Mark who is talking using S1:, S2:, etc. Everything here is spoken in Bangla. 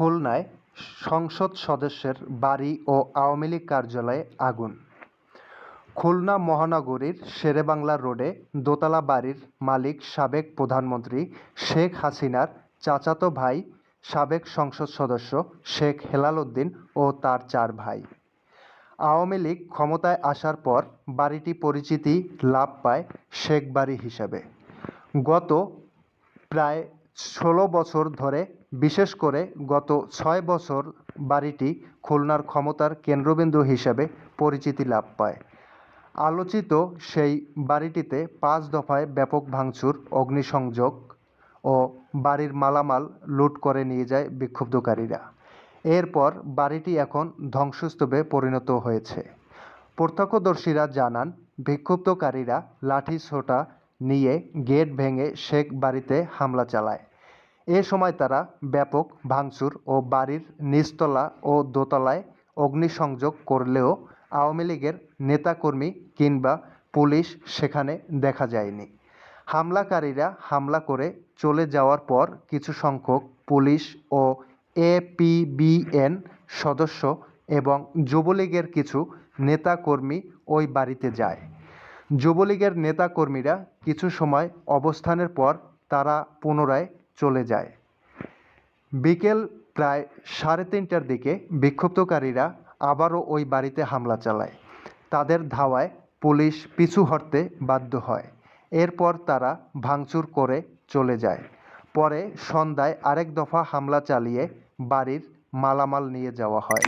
S1: খুলনায় সংসদ সদস্যের বাড়ি ও আওয়ামী লীগ কার্যালয়ে আগুন। খুলনা মহানগরীর শেরেবাংলা রোডে দোতলা বাড়ির মালিক সাবেক প্রধানমন্ত্রী শেখ হাসিনার চাচাতো ভাই, সাবেক সংসদ সদস্য শেখ হেলাল উদ্দিন ও তার চার ভাই। আওয়ামী লীগ ক্ষমতায় আসার পর বাড়িটি পরিচিতি লাভ পায় শেখ বাড়ি হিসাবে। গত প্রায় ষোলো বছর ধরে, বিশেষ করে গত ছয় বছর বাড়িটি খুলনার ক্ষমতার কেন্দ্রবিন্দু হিসেবে পরিচিতি লাভ পায়। আলোচিত সেই বাড়িটিতে পাঁচ দফায় ব্যাপক ভাঙচুর, অগ্নিসংযোগ ও বাড়ির মালামাল লুট করে নিয়ে যায় বিক্ষুব্ধকারীরা। এরপর বাড়িটি এখন ধ্বংসস্তূপে পরিণত হয়েছে। প্রত্যক্ষদর্শীরা জানান, বিক্ষুব্ধকারীরা লাঠি ছোটা নিয়ে গেট ভেঙে শেখ বাড়িতে হামলা চালায়। এ সময় তারা ব্যাপক ভাঙচুর ও বাড়ির নিচতলা ও দোতলায় অগ্নিসংযোগ করলেও আওয়ামী লীগের নেতাকর্মী কিংবা পুলিশ সেখানে দেখা যায়নি। হামলাকারীরা হামলা করে চলে যাওয়ার পর কিছু সংখ্যক পুলিশ ও এপিবিএন সদস্য এবং যুবলীগের কিছু নেতাকর্মী ওই বাড়িতে যায়। যুবলীগের নেতাকর্মীরা কিছু সময় অবস্থানের পর তারা পুনরায় চলে যায়। বিকেল প্রায় সাড়ে তিনটার দিকে বিক্ষুব্ধকারীরা আবারও ওই বাড়িতে হামলা চালায়। তাদের ধাওয়ায় পুলিশ পিছু হটতে বাধ্য হয়। এরপর তারা ভাঙচুর করে চলে যায়। পরে সন্ধ্যায় আরেক দফা হামলা চালিয়ে বাড়ির মালামাল নিয়ে যাওয়া হয়।